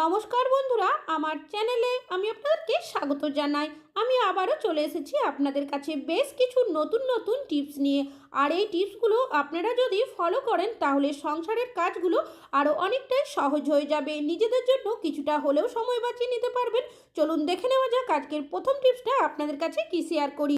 নমস্কার বন্ধুরা, আমার চ্যানেলে আমি আপনাদেরকে স্বাগত জানাই। আমি আবারও চলে এসেছি আপনাদের কাছে বেশ কিছু নতুন নতুন টিপস নিয়ে। আর এই টিপসগুলো আপনারা যদি ফলো করেন, তাহলে সংসারের কাজগুলো আরও অনেকটাই সহজ হয়ে যাবে। নিজেদের জন্য কিছুটা হলেও সময় বাঁচিয়ে নিতে পারবেন। চলুন দেখে নেওয়া যাক আজকের প্রথম টিপসটা আপনাদের কাছে কি শেয়ার করি।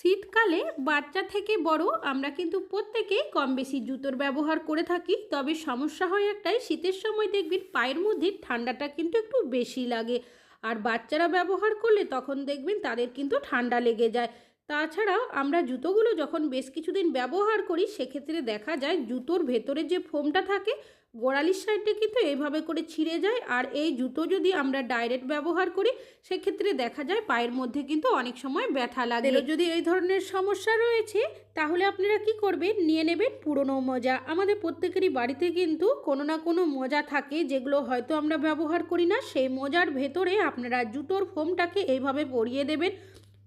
শীতকালে বাচ্চা থেকে বড় আমরা কিন্তু প্রত্যেকেই কম বেশি জুতোর ব্যবহার করে থাকি, তবে সমস্যা হয় একটাই, শীতের সময় দেখবেন পায়ের মধ্যে ঠান্ডাটা কিন্তু একটু বেশি লাগে। আর বাচ্চারা ব্যবহার করলে তখন দেখবেন তাদের কিন্তু ঠান্ডা লেগে যায়। তাছাড়াও আমরা জুতোগুলো যখন বেশ কিছুদিন ব্যবহার করি, সেক্ষেত্রে দেখা যায় জুতোর ভেতরে যে ফোমটা থাকে গোড়ালির সাইডটা কিন্তু এইভাবে করে ছিঁড়ে যায় আর এই জুতো যদি আমরা ডাইরেক্ট ব্যবহার করি সেক্ষেত্রে দেখা যায় পায়ের মধ্যে কিন্তু অনেক সময় ব্যথা লাগে। যদি এই ধরনের সমস্যা রয়েছে তাহলে আপনারা কি করবেন? নিয়ে নেবেন পুরনো মোজা। আমাদের প্রত্যেকেরই বাড়িতে কিন্তু কোনো না কোনো মোজা থাকে যেগুলো হয়তো আমরা ব্যবহার করি না। সেই মোজার ভেতরে আপনারা জুতোর ফোমটাকে এইভাবে পরিয়ে দেবেন।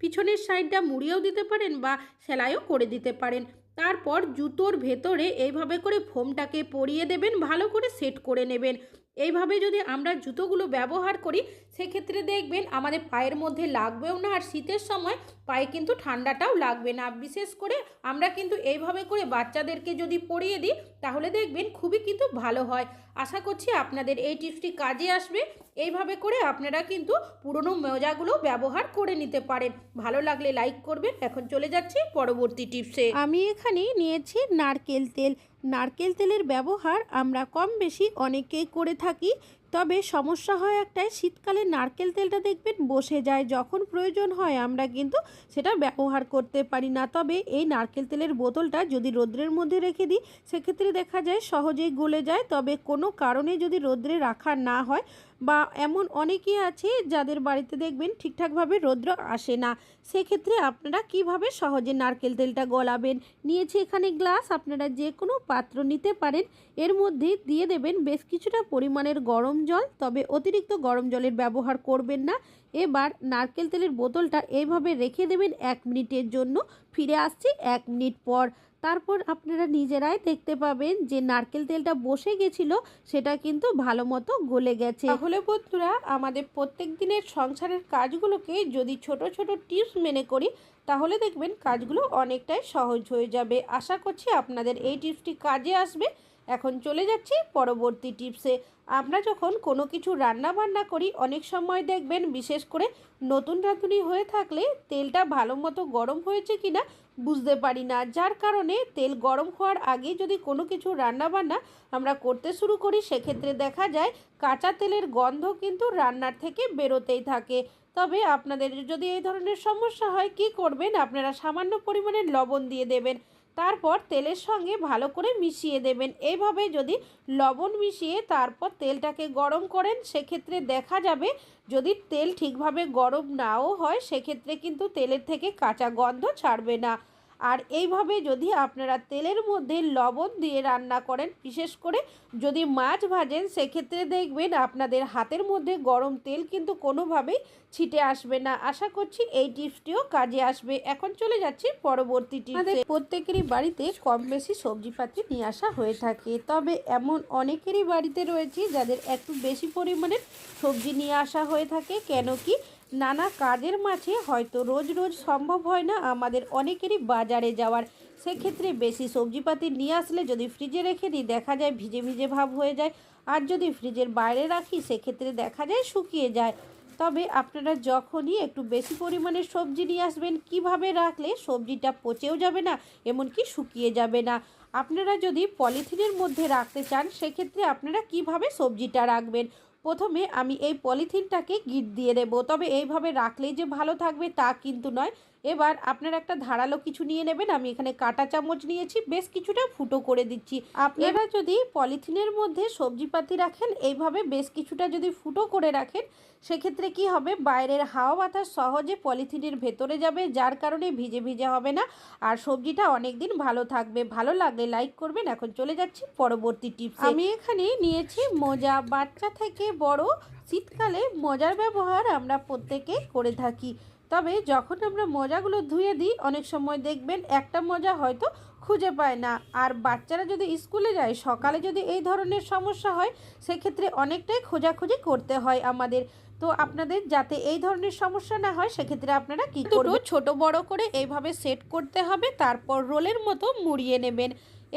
পিছনের সাইডটা মুড়িয়েও দিতে পারেন বা সেলাইও করে দিতে পারেন। তারপর জুতোর ভেতরে এইভাবে করে ফোমটাকে পরিয়ে দেবেন, ভালো করে সেট করে নেবেন। এইভাবে যদি আমরা জুতোগুলো ব্যবহার করি, সেক্ষেত্রে দেখবেন আমাদের পায়ের মধ্যে লাগবেও না, আর শীতের সময় পায়ে কিন্তু ঠান্ডাটাও লাগবে না। বিশেষ করে আমরা কিন্তু এইভাবে করে বাচ্চাদেরকে যদি পরিয়ে দিই, তাহলে দেখবেন খুবই কিন্তু ভালো হয়। আশা করছি আপনাদের এই টিপসটি কাজে আসবে। এইভাবে করে আপনারা কিন্তু পুরনো মোজাগুলো ব্যবহার করে নিতে পারেন। ভালো লাগলে লাইক করবেন। এখন চলে যাচ্ছি পরবর্তী টিপসে। আমি এখানে নিয়েছি নারকেল তেল। নারকেল তেলের ব্যবহার আমরা কম বেশি অনেকেই করে থাকি, তবে সমস্যা হয় একটাই, শীতকালে নারকেল তেলটা দেখবেন বসে যায়। যখন প্রয়োজন হয় আমরা কিন্তু সেটা ব্যবহার করতে পারি না। তবে এই নারকেল তেলের বোতলটা যদি রোদ্রের মধ্যে রেখে দিই, সেক্ষেত্রে দেখা যায় সহজেই গলে যায়। তবে কোনো কারণে যদি রোদ্রে রাখা না হয় বা এমন অনেকেই আছে যাদের বাড়িতে দেখবেন ঠিকঠাকভাবে রৌদ্র আসে না। সেক্ষেত্রে আপনারা কীভাবে সহজে নারকেল তেলটা গলাবেন? নিয়েছি এখানে গ্লাস, আপনারা যে কোনো পাত্র নিতে পারেন। এর মধ্যে দিয়ে দেবেন বেশ কিছুটা পরিমাণের গরম জল, তবে অতিরিক্ত গরম জলের ব্যবহার করবেন না। এবার নারকেল তেলের বোতলটা এইভাবে রেখে দেবেন এক মিনিটের জন্য। ফিরে আসছি এক মিনিট পর। তারপর আপনারা নিজেরাই দেখতে পাবেন যে নারকেল তেলটা বসে গেছিল, সেটা কিন্তু ভালো মতো গলে গেছে। তাহলে বন্ধুরা, আমাদের প্রত্যেক দিনের সংসারের কাজগুলোকে যদি ছোট ছোট টিপস মেনে করি, তাহলে দেখবেন কাজগুলো অনেকটাই সহজ হয়ে যাবে। আশা করছি আপনাদের এই টিপসটি কাজে আসবে। এখন চলে যাচ্ছি পরবর্তী টিপসে। আমরা যখন কোনো কিছু রান্না বান্না করি, অনেক সময় দেখবেন বিশেষ করে নতুন রাঁধুনি হয়ে থাকলে তেলটা ভালো মতো গরম হয়েছে কি না বুঝতে পারি না। যার কারণে তেল গরম হওয়ার আগে যদি কোনো কিছু রান্না বান্না আমরা করতে শুরু করি, সেক্ষেত্রে দেখা যায় কাঁচা তেলের গন্ধ কিন্তু রান্নার থেকে বেরোতেই থাকে। তবে আপনাদের যদি এই ধরনের সমস্যা হয়, কি করবেন? আপনারা সামান্য পরিমাণে লবণ দিয়ে দেবেন। তারপর তেলের সঙ্গে ভালো করে মিশিয়ে দেবেন। এইভাবে যদি লবণ মিশিয়ে তারপর তেলটাকে গরম করেন, সেক্ষেত্রে দেখা যাবে যদি তেল ঠিকভাবে গরম নাও হয়, সেক্ষেত্রে কিন্তু তেলের থেকে কাঁচা গন্ধ ছাড়বে না। আর এইভাবে যদি আপনারা তেলের মধ্যে লবণ দিয়ে রান্না করেন, বিশেষ করে যদি মাছ ভাজেন, সেক্ষেত্রে দেখবেন আপনাদের হাতের মধ্যে গরম তেল কিন্তু কোনোভাবেই ছিটে আসবে না। আশা করছি এই টিপসটিও কাজে আসবে। এখন চলে যাচ্ছি পরবর্তী টিপসে। প্রত্যেকেরই বাড়িতে কম বেশি সবজিপাতি নিয়ে আসা হয়ে থাকে। তবে এমন অনেকেরই বাড়িতে রয়েছে যাদের একটু বেশি পরিমাণের সবজি নিয়ে আসা হয়ে থাকে। কেন কি নানা কাজের মাঝে হয়তো রোজ রোজ সম্ভব হয় না আমাদের অনেকেরই বাজারে যাওয়ার। সেক্ষেত্রে বেশি সবজিপাতি নিয়ে আসলে যদি ফ্রিজে রেখে দিই, দেখা যায় ভিজে ভিজে ভাব হয়ে যায়। আর যদি ফ্রিজের বাইরে রাখি, সেক্ষেত্রে দেখা যায় শুকিয়ে যায়। তবে আপনারা যখনই একটু বেশি পরিমাণে সবজি নিয়ে আসবেন, কীভাবে রাখলে সবজিটা পচেও যাবে না, এমনকি শুকিয়ে যাবে না? আপনারা যদি পলিথিনের মধ্যে রাখতে চান, সেক্ষেত্রে আপনারা কীভাবে সবজিটা রাখবেন? প্রথমে আমি এই পলিথিনটাকে গিট দিয়ে দেবো। তবে এইভাবে রাখলেই যে ভালো থাকবে তা কিন্তু নয়। এবার আপনারা একটা ধারালো কিছু নিয়ে নেবেন আমি এখানে কাটা চামচ নিয়েছি বেশ কিছুটা ফুটো করে দিচ্ছি। আপনারা যদি পলিথিনের মধ্যে সবজিপাতি রাখেন এইভাবে বেশ কিছুটা যদি ফুটো করে রাখেন সেক্ষেত্রে কি হবে? বাইরের হাওয়া বাতাস সহজে পলিথিনের ভেতরে যাবে যার কারণে ভিজে ভিজে হবে না। আর সবজিটা অনেক দিন ভালো থাকবে। ভালো লাগলে লাইক করবেন। এখন চলে যাচ্ছি পরবর্তী টিপস। আমি এখানে নিয়েছি মোজা। বাচ্চা থেকে বড় শীতকালে মজার ব্যবহার আমরা প্রত্যেকে করে থাকি। তবে যখন আমরা মোজাগুলো ধুয়ে দিই অনেক সময় দেখবেন একটা মোজা হয়তো খুঁজে পায় না। আর বাচ্চারা যদি স্কুলে যায় সকালে যদি এই ধরনের সমস্যা হয় সেক্ষেত্রে অনেকটাই খোঁজাখুঁজি করতে হয় আমাদের। তো আপনাদের যাতে এই ধরনের সমস্যা না হয় সেক্ষেত্রে আপনারা কি করবেন? ছোট বড় করে এইভাবে সেট করতে হবে তারপর রোলের মতো মুড়িয়ে নেবেন।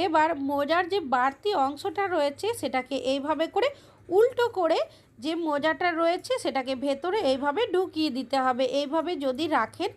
এবার মোজার যে বাড়তি অংশটা রয়েছে সেটাকে এইভাবে করে উল্টো করে যে মোজাটা রয়েছে সেটাকে ভেতরে এইভাবে ঢুকিয়ে দিতে হবে। এইভাবে যদি রাখেন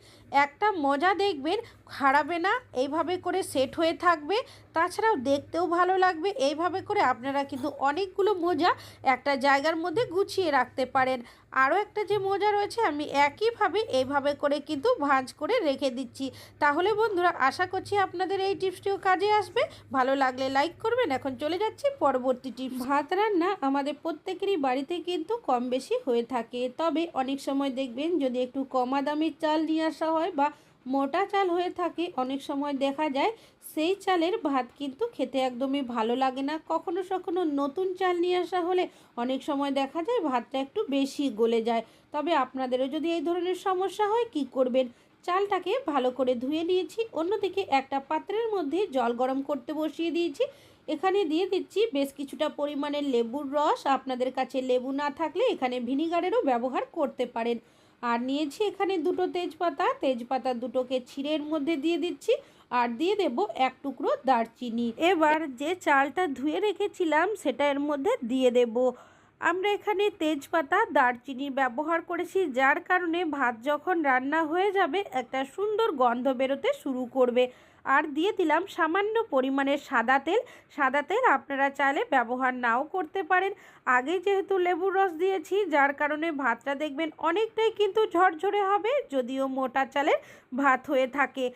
একটা মোজা দেখবেন হারাবে না, এইভাবে করে সেট হয়ে থাকবে। তাছাড়াও দেখতেও ভালো লাগবে, এইভাবে করে আপনারা কিন্তু অনেকগুলো মোজা একটা জায়গার মধ্যে গুছিয়ে রাখতে পারেন। আরও একটা যে মোজা রয়েছে, আমি একইভাবে এইভাবে করে কিন্তু ভাঁজ করে রেখে দিচ্ছি। তাহলে বন্ধুরা, আশা করছি আপনাদের এই টিপসটিও কাজে আসবে। ভালো লাগলে লাইক করবেন। এখন চলে যাচ্ছি পরবর্তী টিপস। ভাত রান্না আমাদের প্রত্যেকেরই বাড়িতে কিন্তু কম বেশি হয়ে থাকে। তবে অনেক সময় দেখবেন যদি একটু কমা দামির চাল নিয়ে আসা হয় বা মোটা চাল হয়ে থাকে, অনেক সময় দেখা যায় সেই চালের ভাত কিন্তু খেতে একদমই ভালো লাগে না। কখনো কখনো নতুন চাল নিয়ে আসা হলে অনেক সময় দেখা যায় ভাতটা একটু বেশি গলে যায়। তবে আপনাদেরও যদি এই ধরনের সমস্যা হয়, কি করবেন? চালটাকে ভালো করে ধুয়ে নিয়েছি, অন্যদিকে একটা পাত্রের মধ্যে জল গরম করতে বসিয়ে দিয়েছি। এখানে দিয়ে দিচ্ছি বেশ কিছুটা পরিমাণের লেবুর রস। আপনাদের কাছে লেবু না থাকলে এখানে ভিনিগারেরও ব্যবহার করতে পারেন। আর নিয়েছি এখানে দুটো তেজপাতা। তেজপাতা দুটোকে ছিঁড়ের মধ্যে দিয়ে দিচ্ছি আর দিয়ে দেব এক টুকরো দারচিনি। এবার যে চালটা ধুয়ে রেখেছিলাম সেটা এর মধ্যে দিয়ে দেব। আমরা এখানে তেজপাতা, দারচিনি ব্যবহার করেছি, যার কারণে ভাত যখন রান্না হয়ে যাবে একটা সুন্দর গন্ধ বেরোতে শুরু করবে। আর দিয়ে দিলাম সামান্য পরিমাণের সাদা তেল। সাদা তেল আপনারা চাইলে ব্যবহার নাও করতে পারেন। আগে যেহেতু লেবুর রস দিয়েছি, যার কারণে ভাতটা দেখবেন অনেকটাই কিন্তু ঝরঝরে হবে, যদিও মোটা চালের ভাত হয়ে থাকে।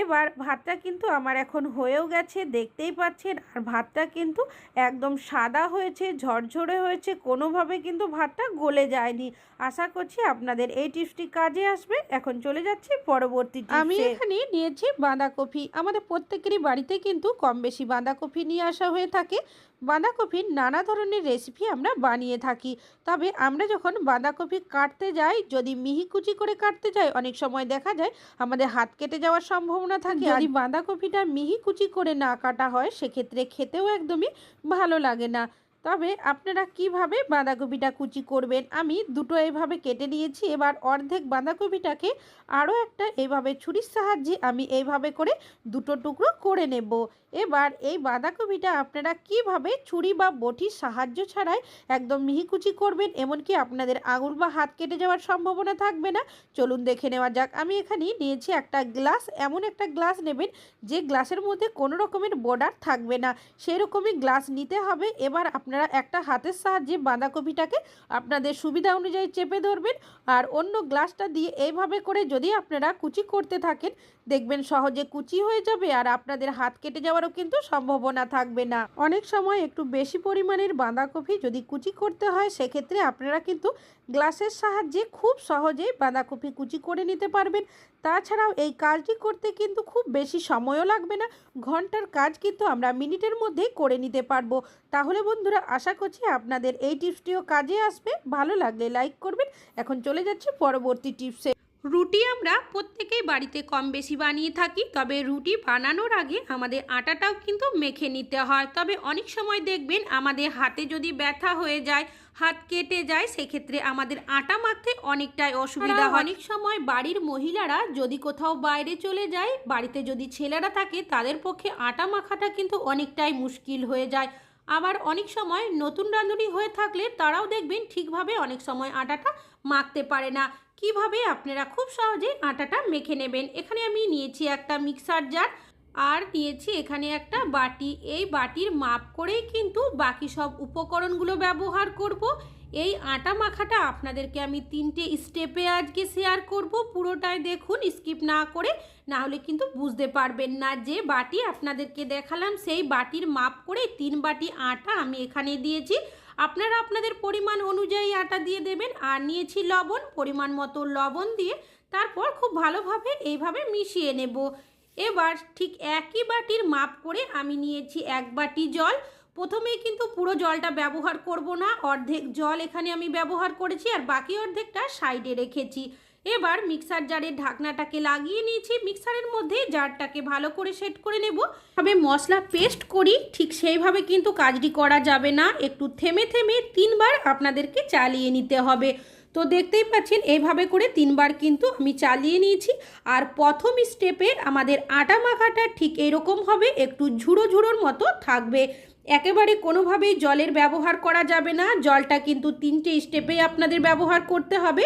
এবার ভাতটা কিন্তু আমার এখন হয়েও গেছে, দেখতেই পাচ্ছেন। আর ভাতটা কিন্তু একদম সাদা হয়েছে, ঝরঝরে হয়েছে, কোনোভাবে কিন্তু ভাতটা গলে যায়নি। আশা করছি আপনাদের এই টিপসটি কাজে আসবে। এখন চলে যাচ্ছি পরবর্তী আমি এখানে নিয়েছি বাঁধাকপি। আমাদের প্রত্যেকেরই বাড়িতে কিন্তু কম বেশি বাঁধাকপি নিয়ে আসা হয়ে থাকে। বাঁধাকপির নানা ধরনের রেসিপি আমরা বানিয়ে থাকি। তবে আমরা যখন বাঁধাকপি কাটতে যাই যদি মিহি কুচি করে কাটতে যাই অনেক সময় দেখা যায় আমাদের হাত কেটে যাওয়ার সম্ভাবনা থাকে। যদি বাঁধাকপিটা মিহি কুচি করে না কাটা হয় সেক্ষেত্রে খেতেও একদমই ভালো লাগে না। তবে আপনারা কীভাবে বাঁধাকপিটা কুচি করবেন? আমি দুটো এইভাবে কেটে নিয়েছি। এবার অর্ধেক বাঁধাকপিটাকে আরও একটা এইভাবে ছুরির সাহায্যে আমি এইভাবে করে দুটো টুকরো করে নেব। এবার এই বাঁধাকপিটা আপনারা কীভাবে ছুরি বা বটির সাহায্য ছাড়াই একদম মিহিকুচি করবেন? এমনকি আপনাদের আঙুল বা হাত কেটে যাওয়ার সম্ভাবনা থাকবে না? চলুন দেখে নেওয়া যাক। আমি এখানে নিয়েছি একটা গ্লাস। এমন একটা গ্লাস নেবেন যে গ্লাসের মধ্যে কোনো রকমের বর্ডার থাকবে না। সেই রকমই গ্লাস নিতে হবে। এবার আপনারা একটা হাতের সাহায্যে বাঁধাকপিটাকে আপনাদের সুবিধা অনুযায়ী চেপে ধরবেন। আর অন্য গ্লাসটা দিয়ে এইভাবে করে যদি আপনারা কুচি করতে থাকেন, দেখবেন সহজে কুচি হয়ে যাবে আর আপনাদের হাত কেটে যাওয়ারও কিন্তু সম্ভাবনা থাকবে না। অনেক সময় একটু বেশি পরিমাণের বাঁধাকপি যদি কুচি করতে হয়, সেক্ষেত্রে আপনারা কিন্তু গ্লাসের সাহায্যে খুব সহজেই বাঁধাকপি কুচি করে নিতে পারবেন। তাছাড়াও এই কাজটি করতে কিন্তু খুব বেশি সময়ও লাগবে না। ঘণ্টার কাজ কিন্তু আমরা মিনিটের মধ্যেই করে নিতে পারব। তাহলে বন্ধুরা, আশা করছি আপনাদের এই টিপসটিও কাজে আসবে। ভালো লাগলে লাইক করবেন। এখন চলে যাচ্ছি পরবর্তী টিপসে। রুটি আমরা প্রত্যেকেই বাড়িতে কম বেশি বানিয়ে থাকি, তবে রুটি বানানোর আগে আমাদের আটাটাও কিন্তু মেখে নিতে হয়। তবে অনেক সময় দেখবেন আমাদের হাতে যদি ব্যথা হয়ে যায়, হাত কেটে যায়, সেক্ষেত্রে আমাদের আটা মাখতে অনেকটাই অসুবিধা হয়। অনেক সময় বাড়ির মহিলারা যদি কোথাও বাইরে চলে যায়, বাড়িতে যদি ছেলেরা থাকে, তাদের পক্ষে আটা মাখাটা কিন্তু অনেকটাই মুশকিল হয়ে যায়। আবার অনেক সময় নতুন রাঁধুনি হয়ে থাকলে তারাও দেখবেন ঠিকভাবে অনেক সময় আটাটা মাখতে পারে না। কীভাবে আপনারা খুব সহজেই আটাটা মেখে নেবেন? এখানে আমি নিয়েছি একটা মিক্সার জার আর নিয়েছি এখানে একটা বাটি। এই বাটির মাপ করেই কিন্তু বাকি সব উপকরণগুলো ব্যবহার করব। এই আটা মাখাটা আপনাদেরকে আমি তিনটে স্টেপে আজকে শেয়ার করব। পুরোটাই দেখুন, স্কিপ না করে, না হলে কিন্তু বুঝতে পারবেন না। যে বাটি আপনাদেরকে দেখালাম, সেই বাটির মাপ করে তিন বাটি আটা আমি এখানে দিয়েছি। আপনারা আপনাদের পরিমাণ অনুযায়ী আটা দিয়ে দেবেন আর নিয়েছি লবণ, পরিমাণ মতো লবণ দিয়ে তারপর খুব ভালোভাবে এইভাবে মিশিয়ে নেব। এবার ঠিক একই বাটির মাপ করে আমি নিয়েছি এক বাটি জল। প্রথমেই কিন্তু পুরো জলটা ব্যবহার করব না, অর্ধেক জল এখানে আমি ব্যবহার করেছি আর বাকি অর্ধেকটা সাইডে রেখেছি। এবার মিক্সার জারের ঢাকনাটাকে লাগিয়ে নিয়েছি। মিক্সারের মধ্যে জারটাকে ভালো করে সেট করে নেব। তবে মশলা পেস্ট করি, ঠিক সেইভাবে কিন্তু কাজটি করা যাবে না। একটু থেমে থেমে তিনবার আপনাদেরকে চালিয়ে নিতে হবে। তো দেখতেই পাচ্ছেন এইভাবে করে তিনবার কিন্তু আমি চালিয়ে নিয়েছি। আর প্রথম স্টেপে আমাদের আটা মাখাটা ঠিক এরকম হবে, একটু ঝুড়ো ঝুড়োর মতো থাকবে। একেবারে কোনোভাবেই জলের ব্যবহার করা যাবে না। জলটা কিন্তু তিনটে স্টেপে আপনাদের ব্যবহার করতে হবে।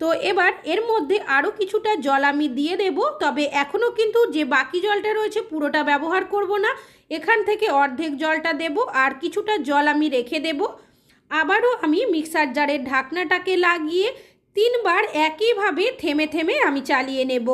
তো এবার এর মধ্যে আরও কিছুটা জল আমি দিয়ে দেব, তবে এখনও কিন্তু যে বাকি জলটা রয়েছে পুরোটা ব্যবহার করব না। এখান থেকে অর্ধেক জলটা দেব আর কিছুটা জল আমি রেখে দেব। আবারও আমি মিক্সার জারের ঢাকনাটাকে লাগিয়ে তিনবার একইভাবে থেমে থেমে আমি চালিয়ে নেব।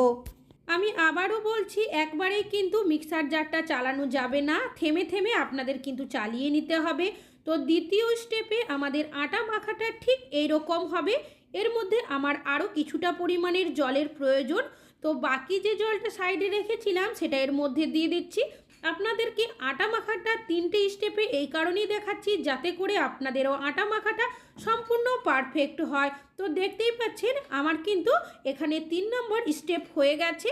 আমি আবারও বলছি একবারেই কিন্তু মিক্সার জারটা চালানো যাবে না। থেমে থেমে আপনাদের কিন্তু চালিয়ে নিতে হবে। তো দ্বিতীয় স্টেপে আমাদের আটা মাখাটা ঠিক এইরকম হবে। এর মধ্যে আমার আরও কিছুটা পরিমাণের জলের প্রয়োজন। তো বাকি যে জলটা সাইডে রেখেছিলাম, সেটা এর মধ্যে দিয়ে দিচ্ছি। আপনাদেরকে আটা মাখাটা তিনটে স্টেপে এই কারণেই দেখাচ্ছি, যাতে করে আপনাদেরও আটা মাখাটা সম্পূর্ণ পারফেক্ট হয়। তো দেখতেই পাচ্ছেন, আমার কিন্তু এখানে তিন নম্বর স্টেপ হয়ে গেছে।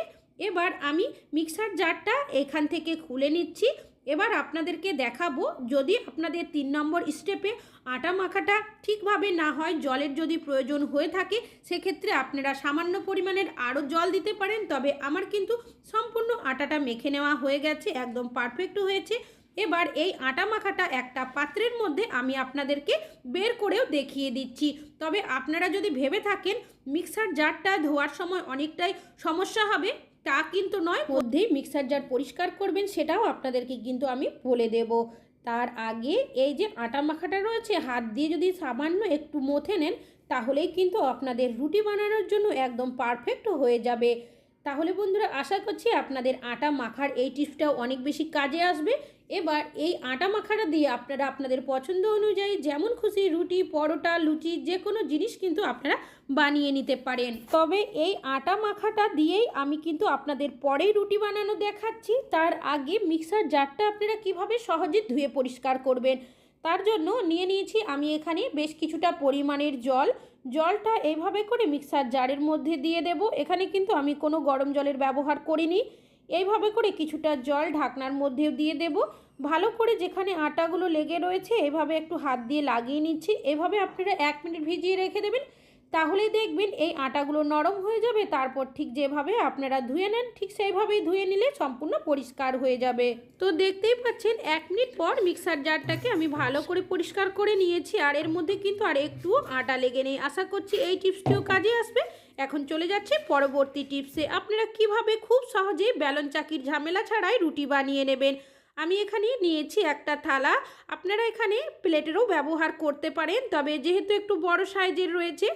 এবার আমি মিক্সার জারটা এখান থেকে খুলে নিচ্ছি। এবার আপনাদেরকে দেখাবো যদি আপনাদের তিন নম্বর স্টেপে আটা মাখাটা ঠিকভাবে না হয়, জলের যদি প্রয়োজন হয়ে থাকে, সেক্ষেত্রে আপনারা সামান্য পরিমাণের আরও জল দিতে পারেন। তবে আমার কিন্তু সম্পূর্ণ আটাটা মেখে নেওয়া হয়ে গেছে, একদম পারফেক্ট হয়েছে। এবার এই আটা মাখাটা একটা পাত্রের মধ্যে আমি আপনাদেরকে বের করেও দেখিয়ে দিচ্ছি। তবে আপনারা যদি ভেবে থাকেন মিক্সার জারটা ধোয়ার সময় অনেকটাই সমস্যা হবে। তা কিন্তু নয়, মধ্যেই মিক্সার জার পরিষ্কার করবেন সেটাও আপনাদেরকে কিন্তু আমি বলে দেব। তার আগে এই যে আটা মাখাটা রয়েছে, হাত দিয়ে যদি সামান্য একটু মথে নেন, তাহলেই কিন্তু আপনাদের রুটি বানানোর জন্য একদম পারফেক্ট হয়ে যাবে। তাহলে বন্ধুরা আশা করছি আপনাদের আটা মাখার এই টিপসটাও অনেক বেশি কাজে আসবে। এবার এই আটা মাখাটা দিয়ে আপনারা আপনাদের পছন্দ অনুযায়ী যেমন খুশি রুটি, পরোটা, লুচি যে কোনো জিনিস কিন্তু আপনারা বানিয়ে নিতে পারেন। তবে এই আটা মাখাটা দিয়েই আমি কিন্তু আপনাদের পরেই রুটি বানানো দেখাচ্ছি। তার আগে মিক্সার জারটা আপনারা কীভাবে সহজে ধুয়ে পরিষ্কার করবেন? তার জন্য নিয়ে নিয়েছি আমি এখানে বেশ কিছুটা পরিমাণের জল। জলটা এইভাবে করে মিক্সার জারের মধ্যে দিয়ে দেব। এখানে কিন্তু আমি কোনো গরম জলের ব্যবহার করিনি। এইভাবে করে কিছুটা জল ঢাকনার মধ্যে দিয়ে দেব। ভালো করে যেখানে আটাগুলো লেগে রয়েছে, এভাবে একটু হাত দিয়ে লাগিয়ে নিচ্ছি। এভাবে আপনারা এক মিনিট ভিজিয়ে রেখে দেবেন। তাহলেই দেখবেন এই আটাগুলো নরম হয়ে যাবে, তারপর ঠিক যেভাবে আপনারা ধুয়ে নেন, ঠিক সেইভাবেই ধুয়ে নিলে সম্পূর্ণ পরিষ্কার হয়ে যাবে। তো দেখতেই পাচ্ছেন, এক মিনিট পর মিক্সার জারটাকে আমি ভালো করে পরিষ্কার করে নিয়েছি, আর এর মধ্যে কিন্তু আর একটু আটা লেগে নেই। আশা করছি এই টিপসটিও কাজে আসবে। এখন চলে যাচ্ছে পরবর্তী টিপসে। আপনারা কীভাবে খুব সহজে ব্যালন চাকির ঝামেলা ছাড়াই রুটি বানিয়ে নেবেন? আমি এখানে নিয়েছি একটা থালা। আপনারা এখানে প্লেটেরও ব্যবহার করতে পারেন, তবে যেহেতু একটু বড় সাইজের রয়েছে,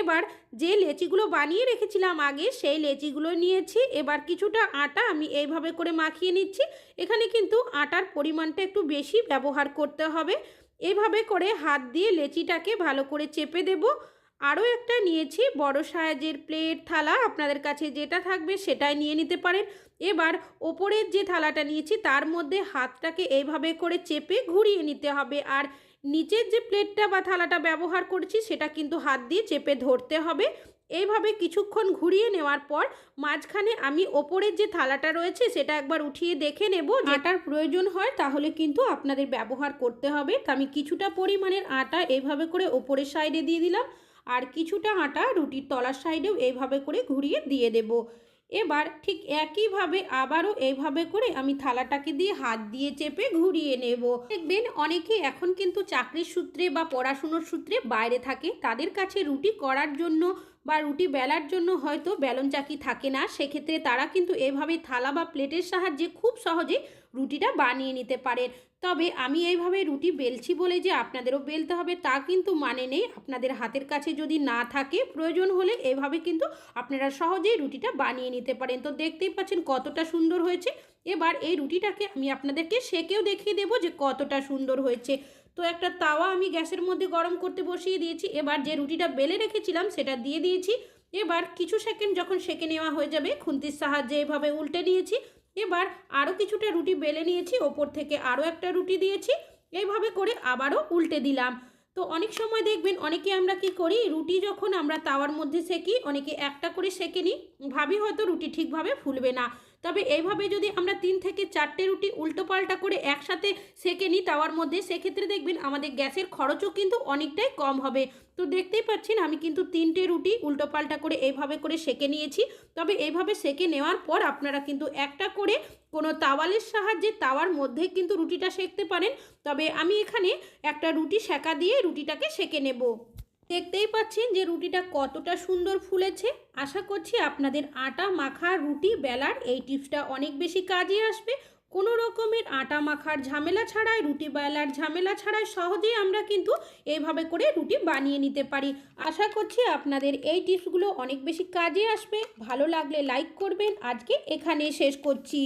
এবার যে লেচিগুলো বানিয়ে রেখেছিলাম আগে, সেই লেচিগুলো নিয়েছি। এবার কিছুটা আটা আমি এইভাবে করে মাখিয়ে নিচ্ছি। এখানে কিন্তু আটার পরিমাণটা একটু বেশি ব্যবহার করতে হবে। এভাবে করে হাত দিয়ে লেচিটাকে ভালো করে চেপে দেবো। আরও একটা নিয়েছি বড় সাইজের প্লেট থালা আপনাদের কাছে যেটা থাকবে সেটাই নিয়ে নিতে পারেন। এবার ওপরের যে থালাটা নিয়েছি তার মধ্যে হাতটাকে এইভাবে করে চেপে ঘুরিয়ে নিতে হবে। আর নিচের যে প্লেটটা বা থালাটা ব্যবহার করছি সেটা কিন্তু হাত দিয়ে চেপে ধরতে হবে। এইভাবে কিছুক্ষণ ঘুরিয়ে নেওয়ার পর মাঝখানে আমি ওপরের যে থালাটা রয়েছে সেটা একবার উঠিয়ে দেখে নেব। যেটার প্রয়োজন হয় তাহলে কিন্তু আপনাদের ব্যবহার করতে হবে। তা আমি কিছুটা পরিমাণের আটা এইভাবে করে ওপরের সাইডে দিয়ে দিলাম। আর কিছুটা আটা রুটির তলার সাইডেও এইভাবে করে ঘুরিয়ে দিয়ে দেব। এবার ঠিক একইভাবে আবারও এইভাবে করে আমি থালাটাকে দিয়ে হাত দিয়ে চেপে ঘুরিয়ে নেব। দেখবেন অনেকে এখন কিন্তু চাকরির সূত্রে বা পড়াশুনোর সূত্রে বাইরে থাকে। তাদের কাছে রুটি করার জন্য বা রুটি বেলার জন্য হয়তো বেলন চাকি থাকে না। সেক্ষেত্রে তারা কিন্তু এভাবে থালা বা প্লেটের সাহায্যে খুব সহজে রুটিটা বানিয়ে নিতে পারেন। তবে আমি এইভাবে রুটি বেলছি বলে যে আপনাদেরও বেলতে হবে, তা কিন্তু মানে নেই। আপনাদের হাতের কাছে যদি না থাকে, প্রয়োজন হলে এভাবে কিন্তু আপনারা সহজেই রুটিটা বানিয়ে নিতে পারেন। তো দেখতেই পাচ্ছেন কতটা সুন্দর হয়েছে। এবার এই রুটিটাকে আমি আপনাদেরকে সেকেও দেখিয়ে দেবো যে কতটা সুন্দর হয়েছে। তো একটা তাওয়া আমি গ্যাসের মধ্যে গরম করতে বসিয়ে দিয়েছি। এবার যে রুটিটা বেলে রেখেছিলাম সেটা দিয়ে দিয়েছি। এবার কিছু সেকেন্ড যখন সেকে নেওয়া হয়ে যাবে, খুন্তির সাহায্যে এভাবে উল্টে দিয়েছি এবার আরও কিছুটা রুটি বেলে নিয়েছি, ওপর থেকে আরও একটা রুটি দিয়েছি, এইভাবে করে আবারও উল্টে দিলাম। তো অনেক সময় দেখবেন অনেকে আমরা কি করি, রুটি যখন আমরা তাওয়ার মধ্যে সেকি, অনেকে একটা করে সেকে নিই ভাবি হয়তো রুটি ঠিকভাবে ফুলবে না। তবে এইভাবে যদি আমরা তিন থেকে চারটে রুটি উল্টো পাল্টা করে একসাথে সেকে নিই তাওয়ার মধ্যে, সেক্ষেত্রে দেখবেন আমাদের গ্যাসের খরচও কিন্তু অনেকটাই কম হবে। তো দেখতেই পাচ্ছেন আমি কিন্তু তিনটে রুটি উল্টো পাল্টা করে এইভাবে করে সেকে নিয়েছি। তবে এইভাবে সেকে নেওয়ার পর আপনারা কিন্তু একটা করে কোনো তাওয়ালের সাহায্যে তাওয়ার মধ্যে কিন্তু রুটিটা সেকতে পারেন। তবে আমি এখানে একটা রুটি সেকা দিয়ে রুটিটাকে সেকে নেব। দেখতেই পাচ্ছেন যে রুটিটা কতটা সুন্দর ফুলেছে। আশা করছি আপনাদের আটা মাখা রুটি বেলার এই টিপসটা অনেক বেশি কাজে আসবে। কোনো রকমের আটা মাখার ঝামেলা ছাড়াই, রুটি বেলার ঝামেলা ছাড়াই সহজেই আমরা কিন্তু এইভাবে করে রুটি বানিয়ে নিতে পারি। আশা করছি আপনাদের এই টিপসগুলো অনেক বেশি কাজে আসবে। ভালো লাগলে লাইক করবেন। আজকে এখানে শেষ করছি।